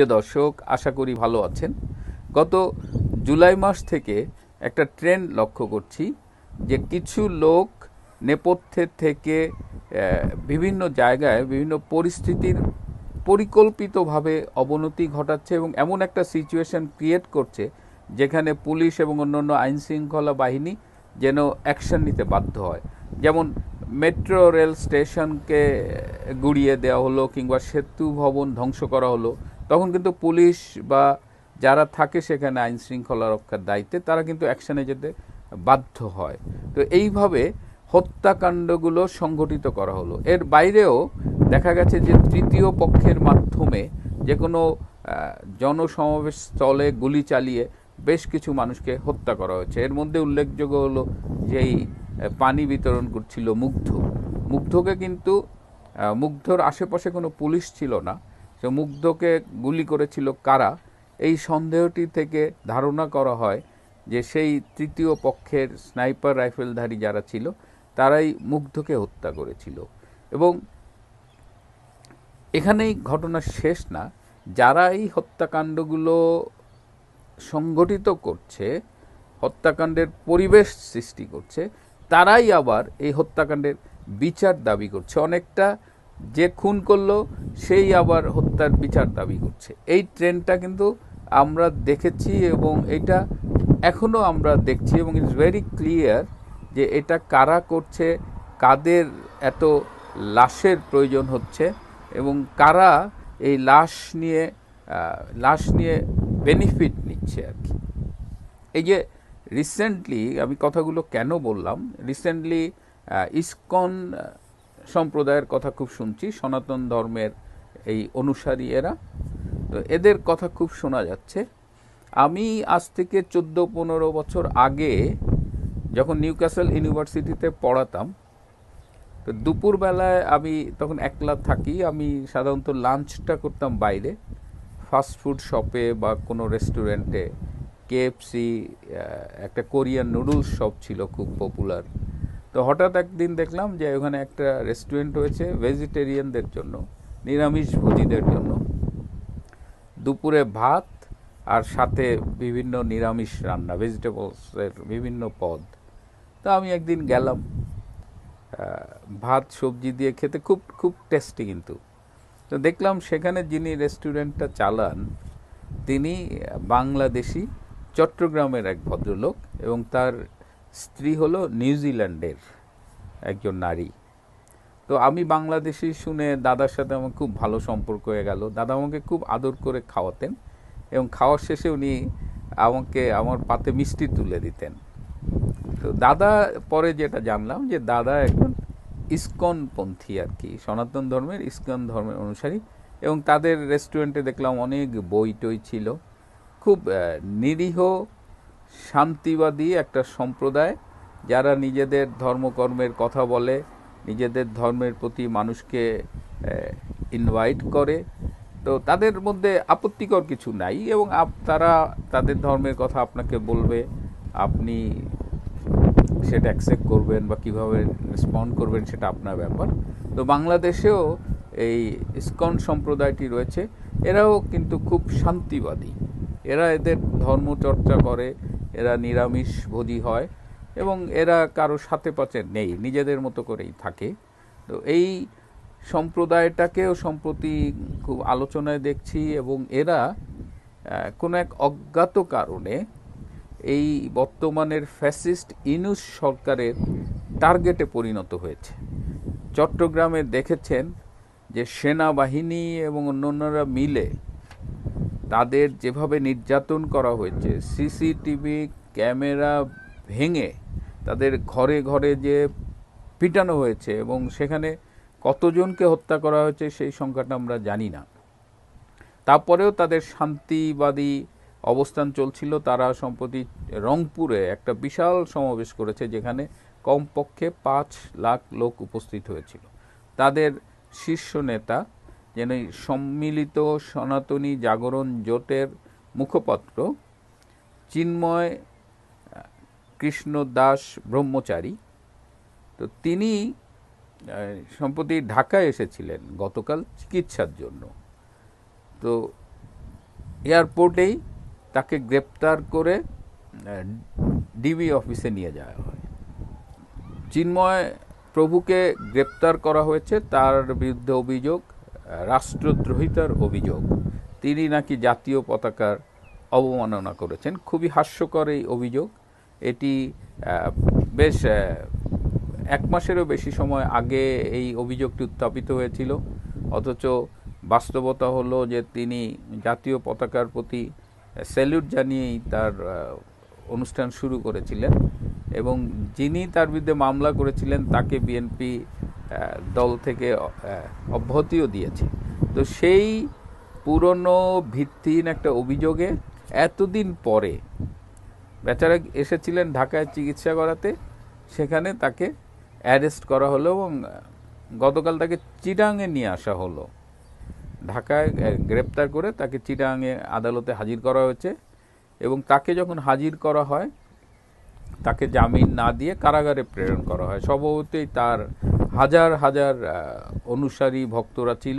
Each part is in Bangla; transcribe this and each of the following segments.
প্রিয় দর্শক, আশা করি ভালো আছেন। গত জুলাই মাস থেকে একটা ট্রেন্ড লক্ষ্য করছি যে কিছু লোক নেপথ্যের থেকে বিভিন্ন জায়গায় বিভিন্ন পরিস্থিতির পরিকল্পিতভাবে অবনতি ঘটাচ্ছে এবং এমন একটা সিচুয়েশন ক্রিয়েট করছে যেখানে পুলিশ এবং অন্যান্য আইন শৃঙ্খলা বাহিনী যেন অ্যাকশন নিতে বাধ্য হয়। যেমন মেট্রো রেল স্টেশনকে গুড়িয়ে দেওয়া হলো কিংবা সেতু ভবন ধ্বংস করা হলো তখন কিন্তু পুলিশ বা যারা থাকে সেখানে আইন শৃঙ্খলা রক্ষার দায়িত্বে, তারা কিন্তু অ্যাকশানে যেতে বাধ্য হয়। তো এইভাবে হত্যাকাণ্ডগুলো সংগঠিত করা হলো। এর বাইরেও দেখা গেছে যে তৃতীয় পক্ষের মাধ্যমে যে কোনো জনসমাবেশ স্থলে গুলি চালিয়ে বেশ কিছু মানুষকে হত্যা করা হয়েছে। এর মধ্যে উল্লেখযোগ্য হলো যেই পানি বিতরণ করছিল মুগ্ধ। মুগ্ধকে কিন্তু মুগ্ধর আশেপাশে কোনো পুলিশ ছিল না। সে মুগ্ধকে গুলি করেছিল কারা? এই সন্দেহটি থেকে ধারণা করা হয় যে সেই তৃতীয় পক্ষের স্নাইপার রাইফেলধারী যারা ছিল, তারাই মুগ্ধকে হত্যা করেছিল। এবং এখানেই ঘটনা শেষ না। যারা এই হত্যাকাণ্ডগুলো সংগঠিত করছে, হত্যাকাণ্ডের পরিবেশ সৃষ্টি করছে, তারাই আবার এই হত্যাকাণ্ডের বিচার দাবি করছে। অনেকটা যে খুন করল, সেই আবার হত্যার বিচার দাবি করছে। এই ট্রেন্ডটা কিন্তু আমরা দেখেছি এবং এটা এখনও আমরা দেখছি এবং ইটস ভেরি ক্লিয়ার যে এটা কারা করছে, কাদের এত লাশের প্রয়োজন হচ্ছে এবং কারা এই লাশ নিয়ে লাশ নিয়ে বেনিফিট নিচ্ছে আর কি। এই যে রিসেন্টলি আমি কথাগুলো কেন বললাম? রিসেন্টলি ইসকন সম্প্রদায়ের কথা খুব শুনছি, সনাতন ধর্মের এই অনুসারী এরা। তো এদের কথা খুব শোনা যাচ্ছে। আমি আজ থেকে চোদ্দ পনেরো বছর আগে যখন নিউক্যাসল ইউনিভার্সিটিতে পড়াতাম, তো দুপুরবেলায় আমি তখন একলা থাকি, আমি সাধারণত লাঞ্চটা করতাম বাইরে, ফাস্ট ফুড শপে বা কোনো রেস্টুরেন্টে। কেএফসি একটা কোরিয়ান নুডলস শপ ছিল খুব পপুলার। তো হঠাৎ একদিন দেখলাম যে ওখানে একটা রেস্টুরেন্ট হয়েছে ভেজিটেরিয়ানদের জন্য, নিরামিষ ভোজীদের জন্য। দুপুরে ভাত আর সাথে বিভিন্ন নিরামিষ রান্না ভেজিটেবলসের বিভিন্ন পদ। তো আমি একদিন গেলাম ভাত, সবজি দিয়ে খেতে খুব খুব টেস্টি কিন্তু। তো দেখলাম সেখানে যিনি রেস্টুরেন্টটা চালান, তিনি বাংলাদেশি, চট্টগ্রামের এক ভদ্রলোক এবং তার স্ত্রী হলো নিউজিল্যান্ডের একজন নারী। তো আমি বাংলাদেশি শুনে দাদার সাথে আমার খুব ভালো সম্পর্ক হয়ে গেল। দাদা আমাকে খুব আদর করে খাওয়াতেন এবং খাওয়ার শেষে উনি আমাকে, আমার পাতে মিষ্টি তুলে দিতেন। তো দাদা, পরে যেটা জানলাম যে দাদা একজন ইসকন পন্থী আর কি, সনাতন ধর্মের, ইস্কন ধর্মের অনুসারী এবং তাদের রেস্টুরেন্টে দেখলাম অনেক বই টই ছিল। খুব নিরীহ শান্তিবাদী একটা সম্প্রদায়, যারা নিজেদের ধর্মকর্মের কথা বলে, নিজেদের ধর্মের প্রতি মানুষকে ইনভাইট করে। তো তাদের মধ্যে আপত্তিকর কিছু নাই এবং তারা তাদের ধর্মের কথা আপনাকে বলবে, আপনি সেটা অ্যাকসেপ্ট করবেন বা কীভাবে রেসপন্ড করবেন সেটা আপনার ব্যাপার। তো বাংলাদেশেও এই ইসকন সম্প্রদায়টি রয়েছে। এরাও কিন্তু খুব শান্তিবাদী। এরা এদের ধর্মচর্চা করে এরা নিরামিষ ভোজী হয় এবং এরা কারও সাথে পাচে নেই, নিজেদের মতো করেই থাকে। তো এই সম্প্রদায়টাকেও সম্প্রতি খুব আলোচনায় দেখছি এবং এরা কোনো এক অজ্ঞাত কারণে এই বর্তমানের ফ্যাসিস্ট ইনুস সরকারের টার্গেটে পরিণত হয়েছে। চট্টগ্রামে দেখেছেন যে সেনাবাহিনী এবং অন্যান্যরা মিলে তাদের যেভাবে নির্যাতন করা হয়েছে, সিসিটিভি ক্যামেরা ভেঙে তাদের ঘরে ঘরে যে পিটানো হয়েছে এবং সেখানে কতজনকে হত্যা করা হয়েছে সেই সংখ্যাটা আমরা জানি না। তারপরেও তাদের শান্তিবাদী অবস্থান চলছিল। তারা সম্প্রতি রংপুরে একটা বিশাল সমাবেশ করেছে যেখানে কমপক্ষে পাঁচ লাখ লোক উপস্থিত হয়েছিল। তাদের শীর্ষ নেতা যেন সম্মিলিত সনাতনী জাগরণ জোটের মুখপাত্র চিন্ময় কৃষ্ণ দাস ব্রহ্মচারী। তো তিনি সম্প্রতি ঢাকায় এসেছিলেন গতকাল চিকিৎসার জন্য। তো এয়ারপোর্টেই তাকে গ্রেপ্তার করে ডিবি অফিসে নিয়ে যাওয়া হয়। চিন্ময় প্রভুকে গ্রেপ্তার করা হয়েছে, তার বিরুদ্ধে অভিযোগ রাষ্ট্রদ্রোহিতার অভিযোগ। তিনি নাকি জাতীয় পতাকার অবমাননা করেছেন। খুবই হাস্যকর এই অভিযোগ। এটি বেশ এক মাসেরও বেশি সময় আগে এই অভিযোগটি উত্থাপিত হয়েছিল। অথচ বাস্তবতা হলো যে তিনি জাতীয় পতাকার প্রতি স্যালুট জানিয়েই তার অনুষ্ঠান শুরু করেছিলেন এবং যিনি তার বিরুদ্ধে মামলা করেছিলেন তাকে বিএনপি দল থেকে অব্যাহতিও দিয়েছে। তো সেই পুরনো ভিত্তিহীন একটা অভিযোগে এতদিন পরে বেচারা এসেছিলেন ঢাকায় চিকিৎসা করাতে, সেখানে তাকে অ্যারেস্ট করা হলো এবং গতকাল তাকে চিটাঙে নিয়ে আসা হলো। ঢাকায় গ্রেপ্তার করে তাকে চিটাঙে আদালতে হাজির করা হয়েছে এবং তাকে যখন হাজির করা হয়, তাকে জামিন না দিয়ে কারাগারে প্রেরণ করা হয়। সম্ভবতই তার হাজার হাজার অনুসারী ভক্তরা ছিল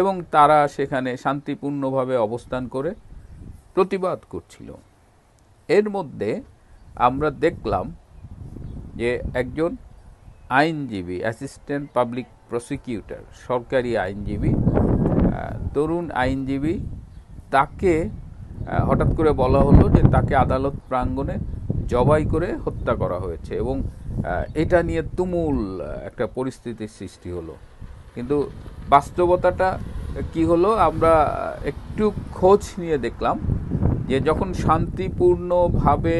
এবং তারা সেখানে শান্তিপূর্ণভাবে অবস্থান করে প্রতিবাদ করছিল। এর মধ্যে আমরা দেখলাম যে একজন আইনজীবী অ্যাসিস্ট্যান্ট পাবলিক প্রসিকিউটর সরকারি আইনজীবী তরুণ আইনজীবী, তাকে হঠাৎ করে বলা হলো যে তাকে আদালত প্রাঙ্গণে জবাই করে হত্যা করা হয়েছে এবং এটা নিয়ে তুমুল একটা পরিস্থিতির সৃষ্টি হলো। কিন্তু বাস্তবতাটা কি হলো, আমরা একটু খোঁজ নিয়ে দেখলাম যে যখন শান্তিপূর্ণভাবে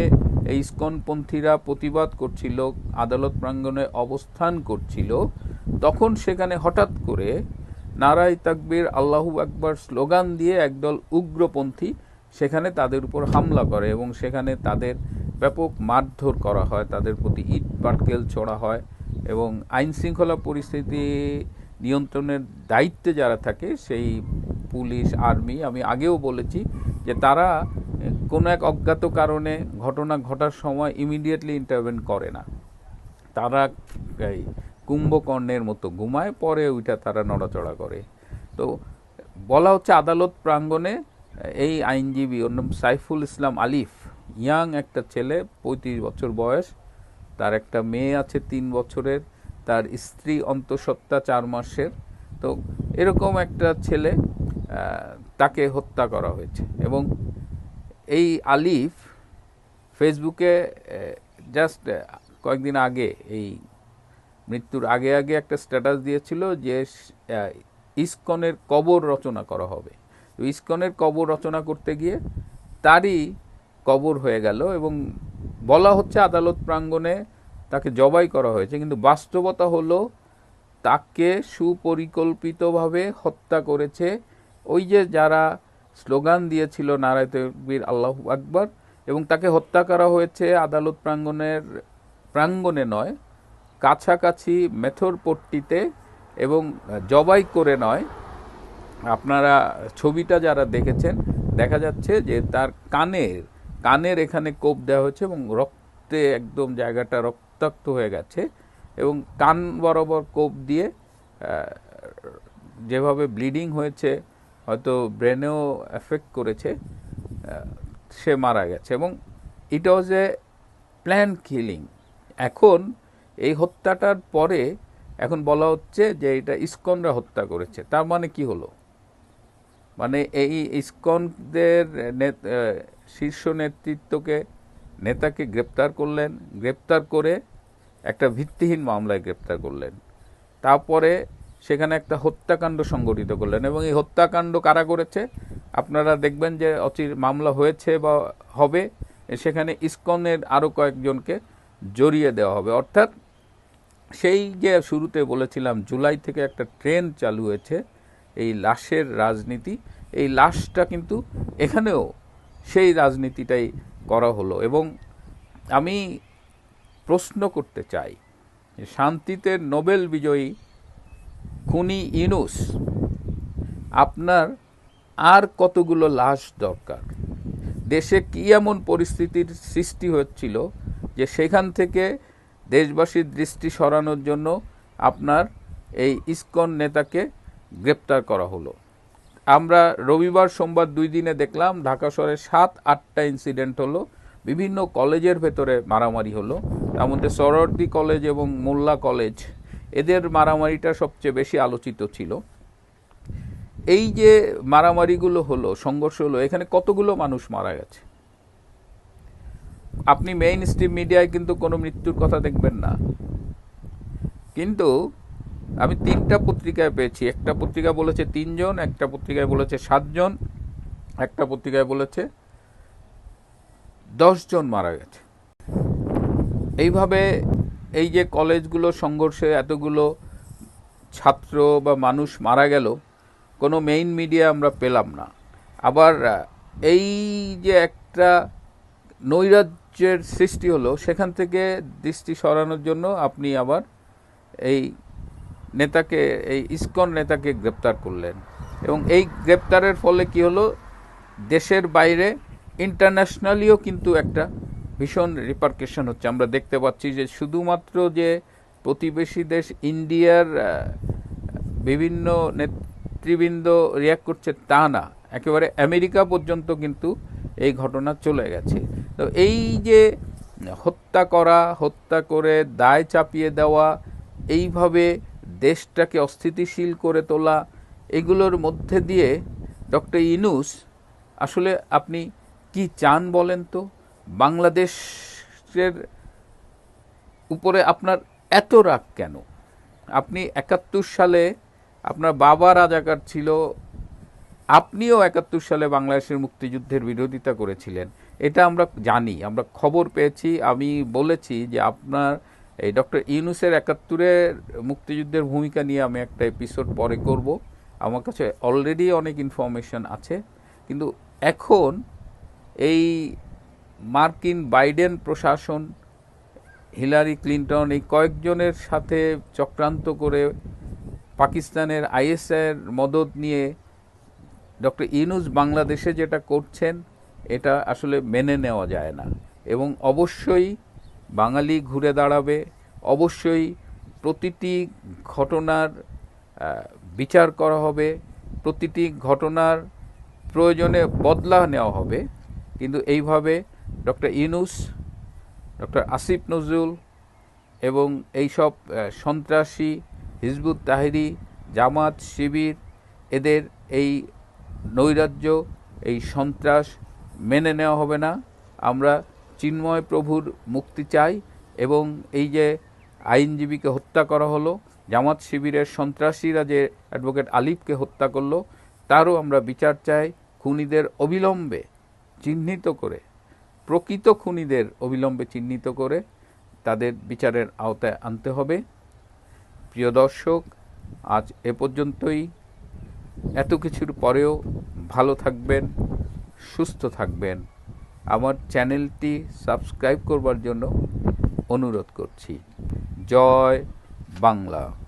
এই ইস্কনপন্থীরা প্রতিবাদ করছিল, আদালত প্রাঙ্গণে অবস্থান করছিল, তখন সেখানে হঠাৎ করে নারাই তাকবীর, আল্লাহু আকবার স্লোগান দিয়ে একদল উগ্রপন্থী সেখানে তাদের উপর হামলা করে এবং সেখানে তাদের ব্যাপক মারধর করা হয়, তাদের প্রতি ইট পাটকেল ছোড়া হয় এবং আইন শৃঙ্খলা পরিস্থিতি নিয়ন্ত্রণের দায়িত্বে যারা থাকে, সেই পুলিশ, আর্মি, আমি আগেও বলেছি যে তারা কোনো এক অজ্ঞাত কারণে ঘটনা ঘটার সময় ইমিডিয়েটলি ইন্টারভেন করে না। তারা এই কুম্ভকর্ণের মতো ঘুমায়, পরে ওইটা তারা নড়াচড়া করে। তো বলা হচ্ছে আদালত প্রাঙ্গণে এই আইনজীবী ওর সাইফুল ইসলাম আলিফ ইয়াং একটা ছেলে, পঁয়ত্রিশ বছর বয়স। তার একটা মেয়ে আছে তিন বছরের। তার স্ত্রী অন্তঃসত্ত্বা চার মাসের। তো এরকম একটা ছেলে তাকে হত্যা করা হয়েছে। এবং এই আলিফ ফেসবুকে জাস্ট কয়েকদিন আগে, এই মৃত্যুর আগে আগে একটা স্ট্যাটাস দিয়েছিল যে ইস্কনের কবর রচনা করা হবে। ইসকনের কবর রচনা করতে গিয়ে তারই কবর হয়ে গেল এবং বলা হচ্ছে আদালত প্রাঙ্গণে তাকে জবাই করা হয়েছে। কিন্তু বাস্তবতা হলো তাকে সুপরিকল্পিতভাবে হত্যা করেছে। ওই যে যারা স্লোগান দিয়েছিল নারায় তকবীর, আল্লাহু আকবার, এবং তাকে হত্যা করা হয়েছে আদালত প্রাঙ্গণের, প্রাঙ্গণে নয়, কাছাকাছি মেথরপট্টিতে এবং জবাই করে নয়। আপনারা ছবিটা যারা দেখেছেন, দেখা যাচ্ছে যে তার কানের কানের এখানে কোপ দেওয়া হয়েছে এবং রক্তে একদম জায়গাটা রক্তাক্ত হয়ে গেছে এবং কান বরাবর কোপ দিয়ে যেভাবে ব্লিডিং হয়েছে, হয়তো ব্রেনেও এফেক্ট করেছে সে মারা গেছে এবং ইট ওয়াজ এ প্ল্যান কিলিং। এখন এই হত্যাটার পরে এখন বলা হচ্ছে যে এটা ইস্কনরা হত্যা করেছে। তার মানে কি হলো? মানে এই ইস্কনদের শীর্ষ নেতৃত্বকে, নেতাকে গ্রেপ্তার করলেন। গ্রেপ্তার করে একটা ভিত্তিহীন মামলায় গ্রেপ্তার করলেন। তারপরে সেখানে একটা হত্যাকাণ্ড সংগঠিত করলেন এবং এই হত্যাকাণ্ড কারা করেছে? আপনারা দেখবেন যে অচির মামলা হয়েছে বা হবে, সেখানে ইসকনের আরও কয়েকজনকে জড়িয়ে দেওয়া হবে। অর্থাৎ সেই যে শুরুতে বলেছিলাম, জুলাই থেকে একটা ট্রেন চালু হয়েছে, এই লাশের রাজনীতি। এই লাশটা কিন্তু এখানেও সেই রাজনীতিটাই করা হলো। এবং আমি প্রশ্ন করতে চাই, শান্তিতে নোবেল বিজয়ী খুনি ইনুস আপনার আর কতগুলো লাশ দরকার? দেশে কি এমন পরিস্থিতির সৃষ্টি হচ্ছিল যে সেখান থেকে দেশবাসীর দৃষ্টি সরানোর জন্য আপনার এই ইসকন নেতাকে গ্রেপ্তার করা হলো? আমরা রবিবার সোমবার দুই দিনে দেখলাম, ঢাকা শহরে সাত, আটটা ইনসিডেন্ট হলো। বিভিন্ন কলেজের ভেতরে মারামারি হলো। তার মধ্যে সরওয়ার্দী কলেজ এবং মোল্লা কলেজ, এদের মারামারিটা সবচেয়ে বেশি আলোচিত ছিল। এই যে মারামারিগুলো হলো, সংঘর্ষ হলো, এখানে কতগুলো মানুষ মারা গেছে? আপনি মেইন স্ট্রিম মিডিয়ায় কিন্তু কোনো মৃত্যুর কথা দেখবেন না। কিন্তু আমি তিনটা পত্রিকায় পেয়েছি। একটা পত্রিকা বলেছে তিনজন, একটা পত্রিকায় বলেছে সাতজন, একটা পত্রিকায় বলেছে দশজন মারা গেছে। এইভাবে এই যে কলেজগুলো, সংঘর্ষে এতগুলো ছাত্র বা মানুষ মারা গেল, কোনো মেইন মিডিয়া আমরা পেলাম না। আবার এই যে একটা নৈরাজ্যের সৃষ্টি হলো, সেখান থেকে দৃষ্টি সরানোর জন্য আপনি আবার এই নেতাকে, এই ইসকন নেতাকে গ্রেপ্তার করলেন। এবং এই গ্রেপ্তারের ফলে কি হলো? দেশের বাইরে ইন্টারন্যাশনালিও কিন্তু একটা ভীষণ রিপার্কেশন হচ্ছে। আমরা দেখতে পাচ্ছি যে শুধুমাত্র যে প্রতিবেশী দেশ ইন্ডিয়ার বিভিন্ন নেতৃবৃন্দ রিয়াক্ট করছে তা না। একেবারে আমেরিকা পর্যন্ত কিন্তু এই ঘটনা চলে গেছে। তো এই যে হত্যা করা, হত্যা করে দায় চাপিয়ে দেওয়া, এইভাবে দেশটাকে অস্থিতিশীল করে তোলা, এগুলোর মধ্যে দিয়ে ডক্টর ইনুস আসলে আপনি কি চান বলেন তো? বাংলাদেশের উপরে আপনার এত রাগ কেন? আপনি একাত্তর সালে আপনার বাবা রাজাকার ছিল, আপনিও একাত্তর সালে বাংলাদেশের মুক্তিযুদ্ধের বিরোধিতা করেছিলেন। এটা আমরা জানি, আমরা খবর পেয়েছি, আমি বলেছি যে আপনার এই ডক্টর ইউনুসের একাত্তরের মুক্তিযুদ্ধের ভূমিকা নিয়ে আমি একটা এপিসোড পরে করব। আমার কাছে অলরেডি অনেক ইনফরমেশন আছে। কিন্তু এখন এই মার্কিন বাইডেন প্রশাসন, হিলারি ক্লিন্টন, এই কয়েকজনের সাথে চক্রান্ত করে পাকিস্তানের আইএসআইয়ের মদত নিয়ে ডক্টর ইউনুস বাংলাদেশে যেটা করছেন, এটা আসলে মেনে নেওয়া যায় না। এবং অবশ্যই বাঙালি ঘুরে দাঁড়াবে। অবশ্যই প্রতিটি ঘটনার বিচার করা হবে। প্রতিটি ঘটনার প্রয়োজনে বদলা নেওয়া হবে। কিন্তু এইভাবে ডক্টর ইনুস ডক্টর আসিফ নজরুল এবং এইসব সন্ত্রাসী, হিজবুত তাহিরি, জামাত, শিবির, এদের এই নৈরাজ্য, এই সন্ত্রাস মেনে নেওয়া হবে না। আমরা চিন্ময় প্রভুর মুক্তি চাই এবং এই যে আইনজীবীকে হত্যা করা হলো, জামাত শিবিরের সন্ত্রাসীরা যে অ্যাডভোকেট আলিফকে হত্যা করল, তারও আমরা বিচার চাই খুনিদের অবিলম্বে চিহ্নিত করে, প্রকৃত খুনিদের অবিলম্বে চিহ্নিত করে তাদের বিচারের আওতায় আনতে হবে। প্রিয় দর্শক, আজ এ পর্যন্তই। এত কিছুর পরেও ভালো থাকবেন, সুস্থ থাকবেন। আমার চ্যানেলটি সাবস্ক্রাইব করবার জন্য অনুরোধ করছি। জয় বাংলা।